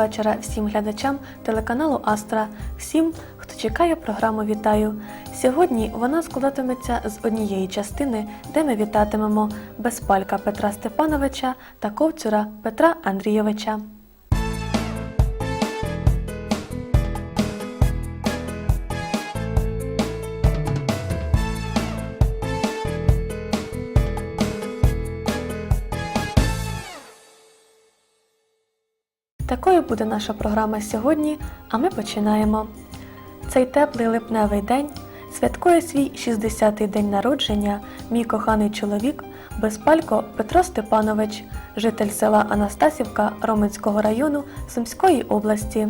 Вечора всім глядачам телеканалу Астра, всім, хто чекає програму Вітаю. Сьогодні вона складатиметься з однієї частини, де ми вітатимемо безпалька Петра Степановича та ковцюра Петра Андрійовича. Такою буде наша програма сьогодні, а ми починаємо. Цей теплий липневий день святкує свій 60-й день народження мій коханий чоловік Безпалько Петро Степанович, житель села Анастасівка Роменського району Сумської області.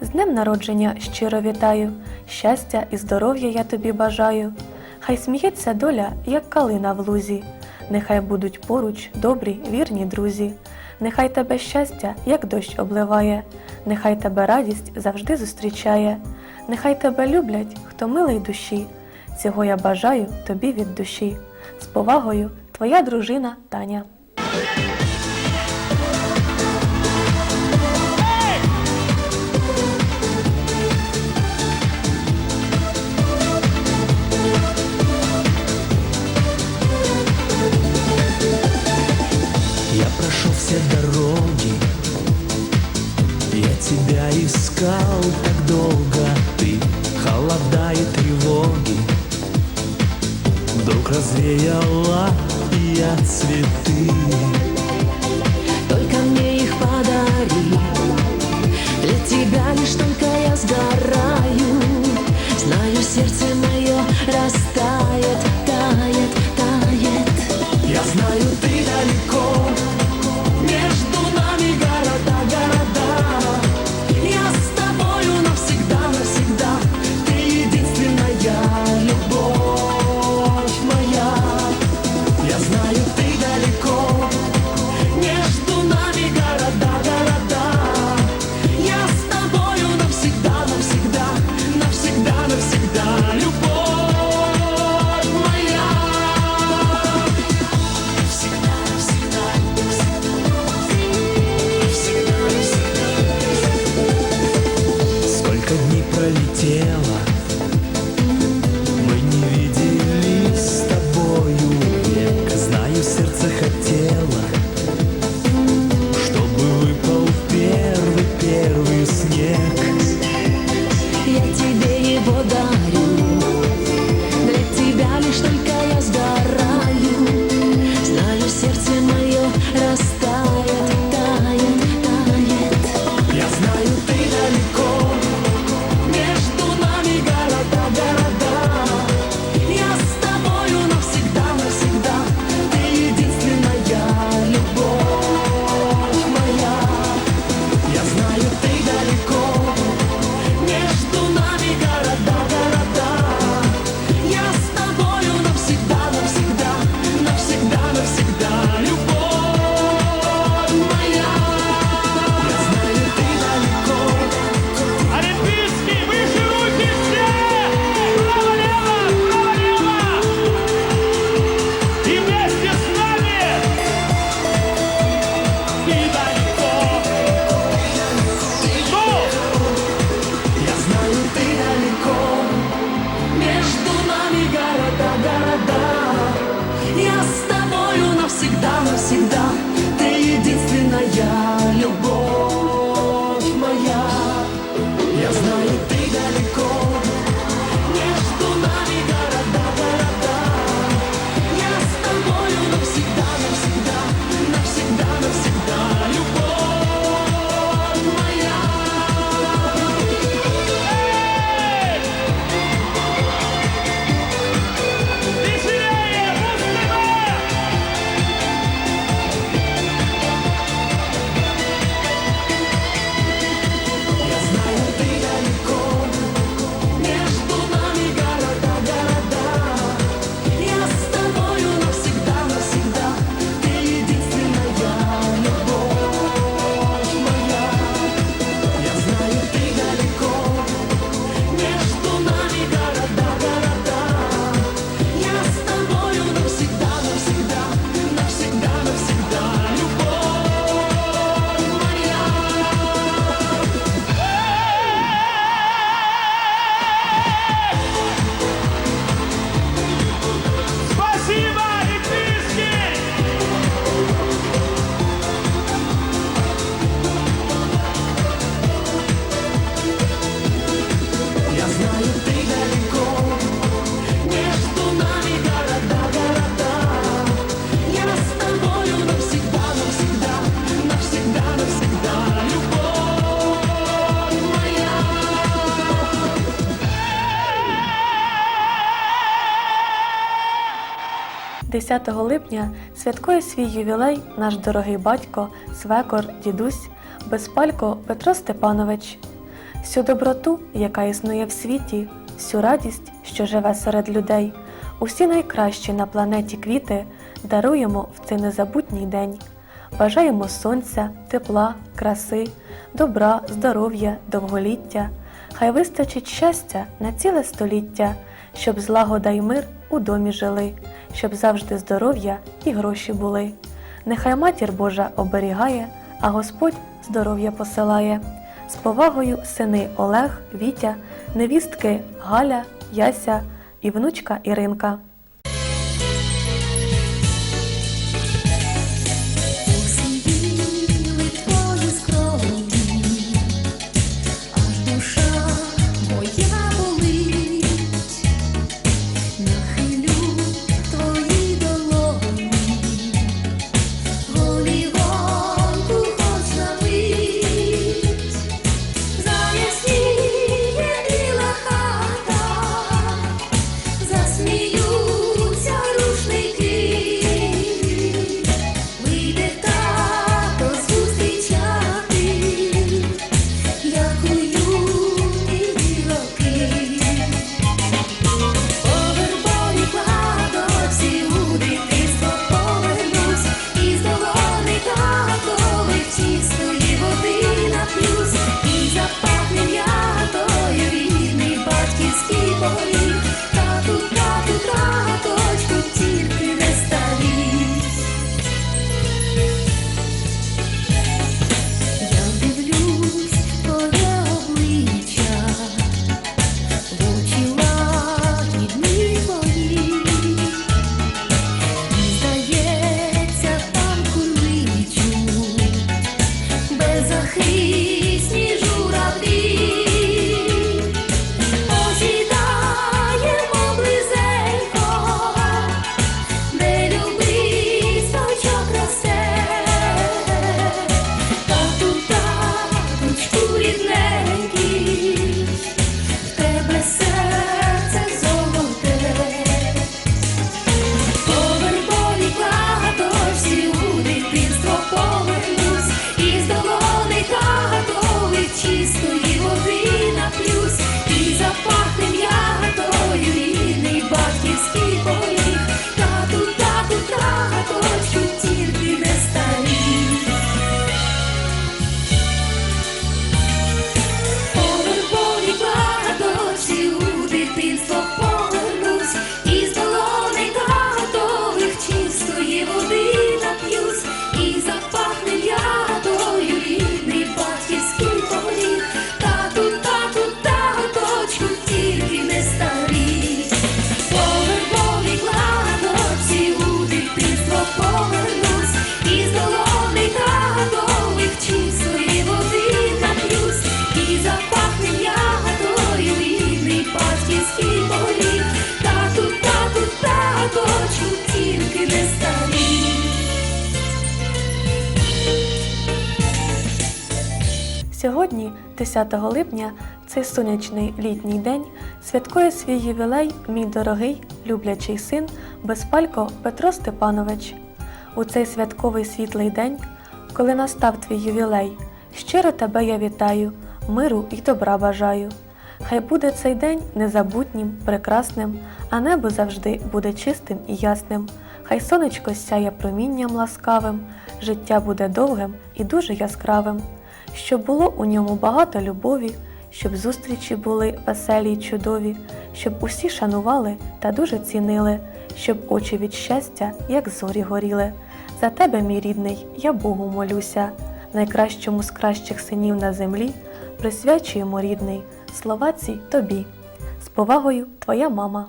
З днем народження щиро вітаю, щастя і здоров'я я тобі бажаю. Хай сміється доля, як калина в лузі. Нехай будуть поруч добрі, вірні друзі. Нехай тебе щастя, як дощ обливає, нехай тебе радість завжди зустрічає, нехай тебе люблять, хто милий душі. Цього я бажаю тобі від душі. З повагою, твоя дружина Таня. 10 липня святкує свій ювілей наш дорогий батько, свекор, дідусь, безпалько Петро Степанович. Всю доброту, яка існує в світі, всю радість, що живе серед людей, усі найкращі на планеті квіти даруємо в цей незабутній день. Бажаємо сонця, тепла, краси, добра, здоров'я, довголіття. Хай вистачить щастя на ціле століття, щоб злагода й мир у домі жили, щоб завжди здоров'я і гроші були. Нехай матір Божа оберігає, а Господь здоров'я посилає. З повагою сини Олег, Вітя, невістки Галя, Яся і внучка Іринка. 10 липня, цей сонячний літній день, святкує свій ювілей мій дорогий люблячий син Безпалько Петро Степанович. У цей святковий світлий день, коли настав твій ювілей, щиро тебе я вітаю, миру і добра бажаю. Хай буде цей день незабутнім, прекрасним, а небо завжди буде чистим і ясним. Хай сонечко сяє промінням ласкавим, життя буде довгим і дуже яскравим щоб було у ньому багато любові, щоб зустрічі були веселі й чудові, щоб усі шанували та дуже цінили, щоб очі від щастя, як зорі горіли. За тебе, мій рідний, я Богу молюся, найкращому з кращих синів на землі, присвячуємо рідний, слова ці тобі. З повагою, твоя мама.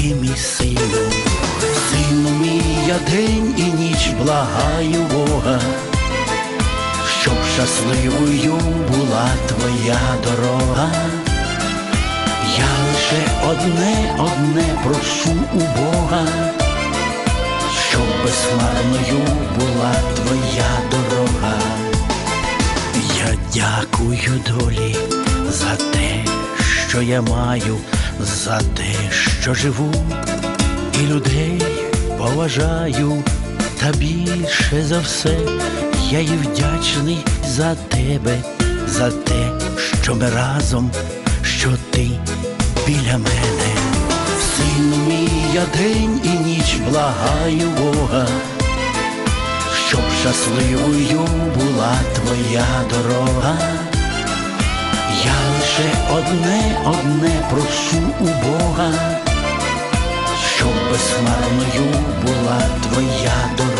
ти мій сину. Сину мій, я день і ніч благаю Бога щоб щасливою була твоя дорога. Я лише одне, одне прошу у Бога, щоб безхмарною була твоя дорога. Я дякую долі за те, що я маю, за те, що живу, і людей поважаю, та більше за все я і вдячний за тебе, за те, що ми разом, що ти біля мене. Сину мій, я день і ніч благаю Бога, щоб щасливою була твоя дорога. Лише одне, одне прошу у Бога, щоб безхмарною була твоя дорога.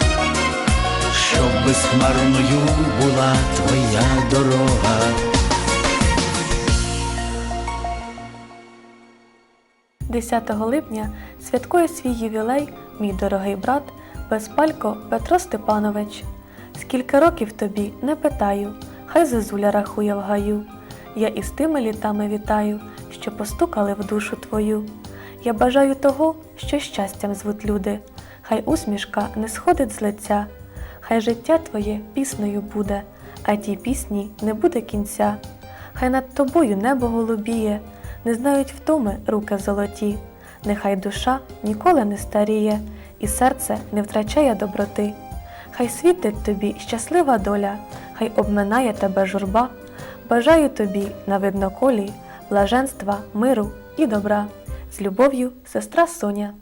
безхмарною була твоя дорога. – 10 липня святкує свій ювілей мій дорогий брат Безпалько Петро Степанович. Скільки років тобі не питаю, хай зозуля рахує в гаю. Я із тими літами вітаю, що постукали в душу твою. Я бажаю того, що щастям звуть люди, хай усмішка не сходить з лиця, хай життя твоє піснею буде, а тій пісні не буде кінця. Хай над тобою небо голубіє, не знають втоми руки золоті. Нехай душа ніколи не старіє, і серце не втрачає доброти. Хай світить тобі щаслива доля, хай обминає тебе журба. Бажаю тобі на видноколі блаженства, миру і добра. З любов'ю, сестра Соня.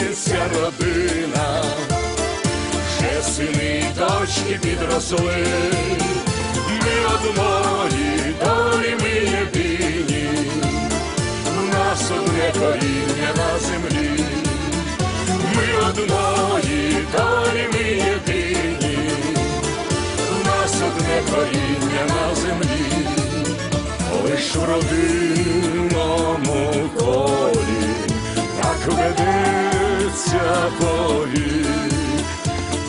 Збирається родина, вже сини й дочки підросли, ми одної долі ми єдині, в нас одне коріння на землі, ми одної долі ми єдині, в нас одне коріння на землі, лиш в родинному колі так ведеться повік.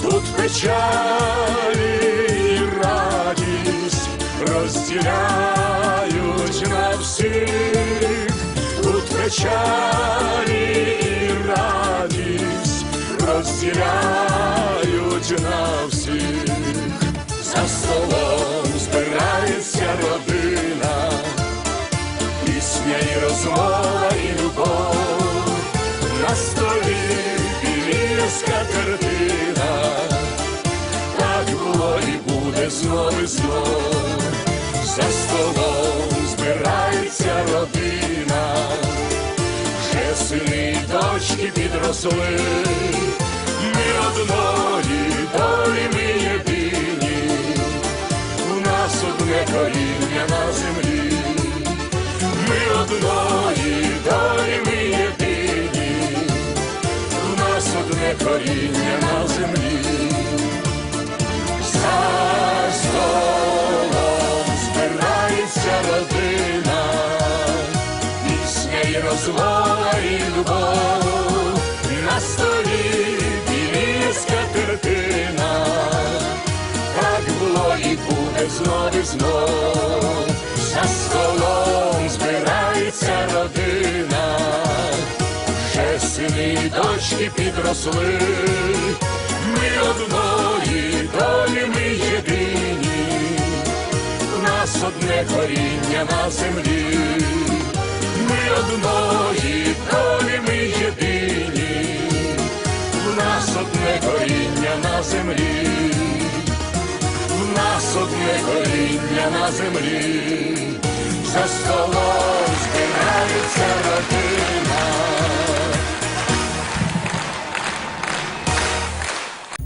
Тут печалі і радість розділяють на всіх, тут печалі і радість розділяють на всіх, за столом збирається родина, пісня і розмова, і любов. На столі білівська картина, так було і буде знов і знов, за столом збирається родина, вже сини й дочки підросли, ми одної долі ми єдині, у нас одне коріння на землі. Ми одної дочки підросли, ми одної долі ми єдині, у нас одне коріння на землі, ми одної долі ми єдині, у нас одне коріння на землі. В нас одне коріння на землі, за столом збирається родина.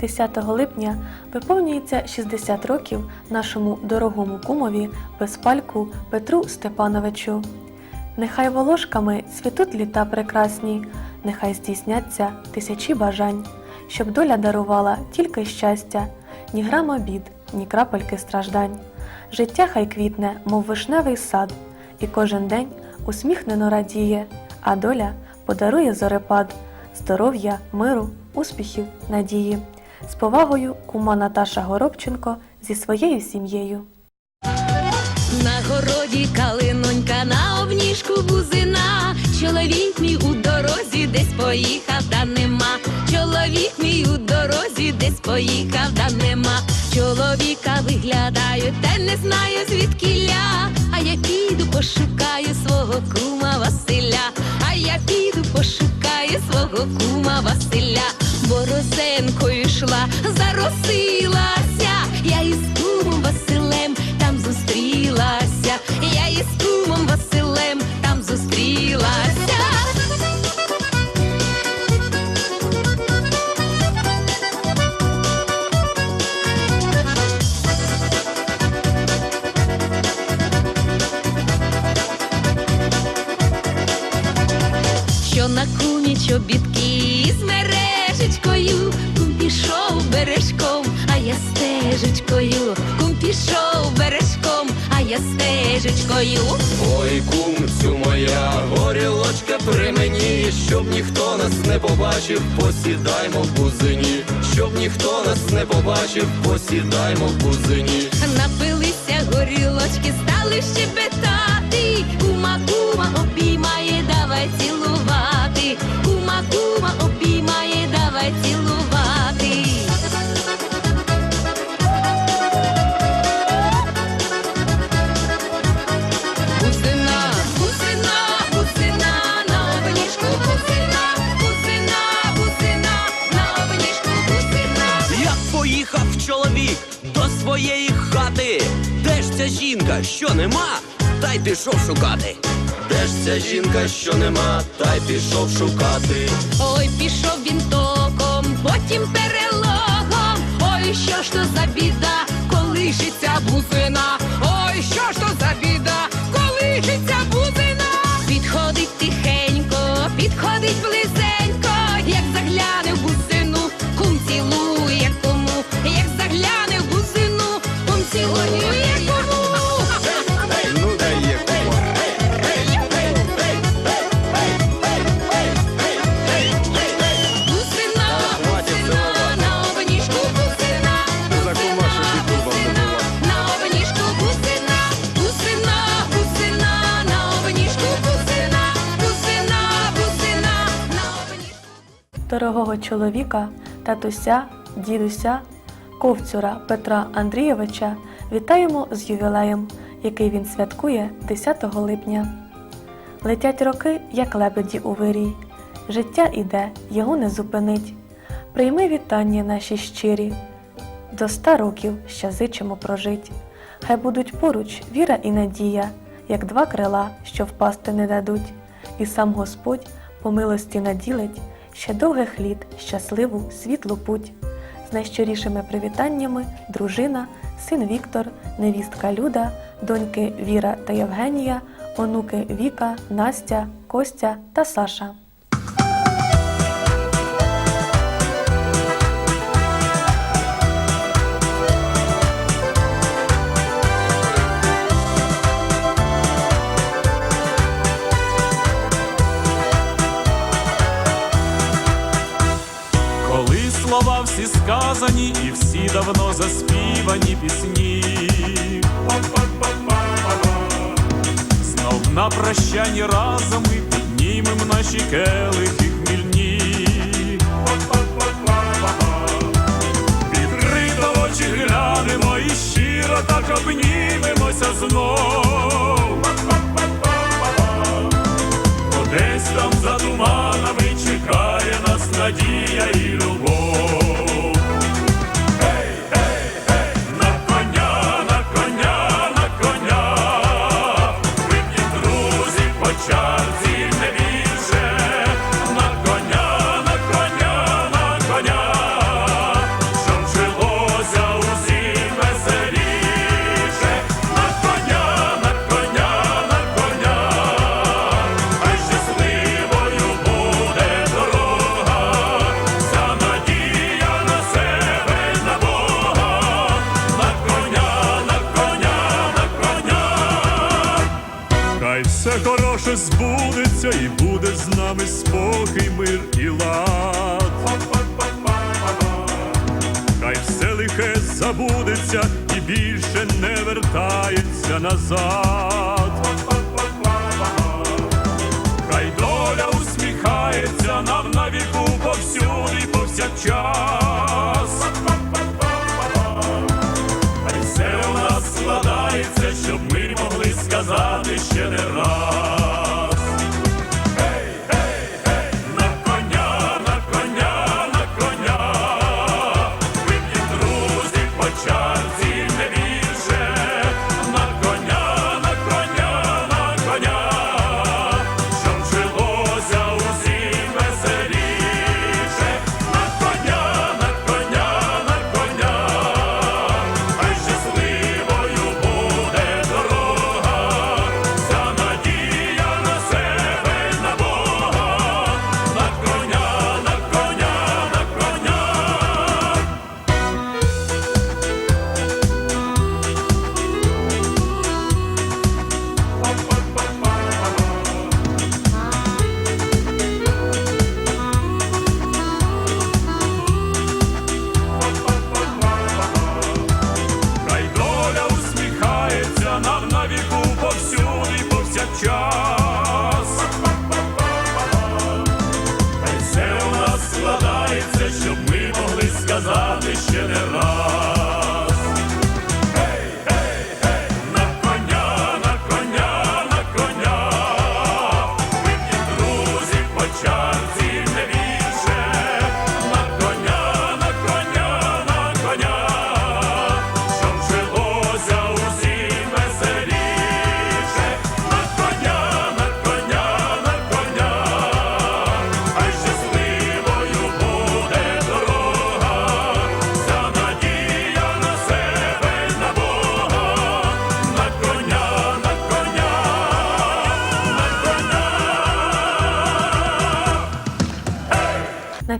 10 липня виповнюється 60 років нашому дорогому кумові безпальку Петру Степановичу. Нехай волошками цвітуть літа прекрасні, нехай здійсняться тисячі бажань, щоб доля дарувала тільки щастя, ні грама бід, ні крапельки страждань. Життя хай квітне, мов вишневий сад, і кожен день усміхнено радіє, а доля подарує зорепад, здоров'я, миру, успіхів, надії. З повагою кума Наташа Горобченко зі своєю сім'єю. На городі калинонька, на обніжку бузина. Чоловік мій у дорозі десь поїхав, та нема. Чоловік мій у дорозі десь поїхав, та нема. Чоловіка виглядаю, та не знаю звідкіля. А я піду пошукаю свого кума Василя. А я піду пошукаю свого кума Василя. Бо розенкою йшла, я стежечкою. Ой, кумцю моя, горілочка при мені, щоб ніхто нас не побачив, посідаймо в бузині, щоб ніхто нас не побачив, посідаймо в бузині. Напилися горілочки, стали щебетати. у кума жінка, що нема, та й пішов шукати. Де ж ця жінка, що нема, та й пішов шукати. Ой, пішов він током, потім перелогом. Чоловіка, татуся, дідуся, ковцюра Петра Андрійовича вітаємо з ювілеєм, який він святкує 10 липня. Летять роки, як лебеді у вирій. Життя іде, його не зупинить. Прийми вітання наші щирі. До ста років ще зичимо прожить. Хай будуть поруч віра і надія, як два крила, що впасти не дадуть. І сам Господь по милості наділить ще довгих літ, щасливу, світлу путь. З найщирішими привітаннями дружина, син Віктор, невістка Люда, доньки Віра та Євгенія, онуки Віка, Настя, Костя та Саша. Слова всі сказані і всі давно заспівані пісні. Знов на прощанні разом ми піднімем наші келихи хмільні. Відкрито очі глянемо і щиро так обнімемося знов. Десь там за туманами чекає нас надія і любов. Хороше збудеться і буде з нами спокій, мир і лад. Хай все лихе забудеться і більше не вертається назад. Хай доля усміхається нам на віку повсюди, повсякчас. church.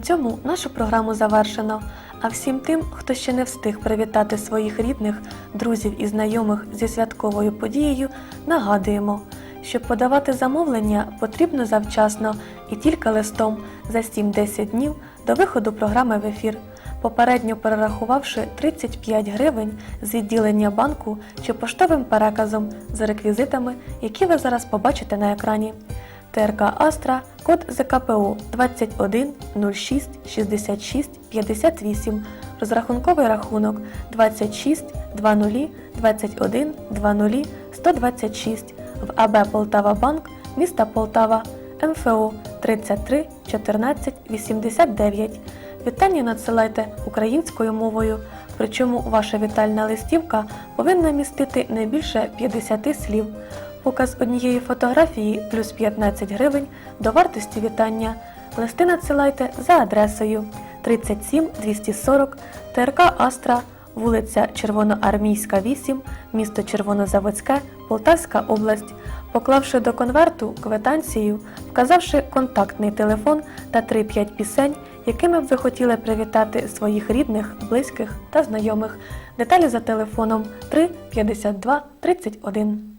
Цьому нашу програму завершено. А всім тим, хто ще не встиг привітати своїх рідних, друзів і знайомих зі святковою подією, нагадуємо, щоб подавати замовлення потрібно завчасно і тільки листом за 7-10 днів до виходу програми в ефір, попередньо перерахувавши 35 гривень з відділення банку чи поштовим переказом за реквізитами, які ви зараз побачите на екрані. ТРК Астра, код ЗКПО 21 06 66 58, розрахунковий рахунок 26 20 21 20 126 в АБ Полтава Банк, міста Полтава, МФО 33 14 89. Вітання надсилайте українською мовою, причому ваша вітальна листівка повинна містити не більше 50 слів. Показ однієї фотографії плюс 15 гривень до вартості вітання. Листи надсилайте за адресою 37 240 ТРК Астра, вулиця Червоноармійська, 8, місто Червонозаводське, Полтавська область, поклавши до конверту квитанцію, вказавши контактний телефон та 3-5 пісень, якими б ви хотіли привітати своїх рідних, близьких та знайомих. Деталі за телефоном 3 52 31.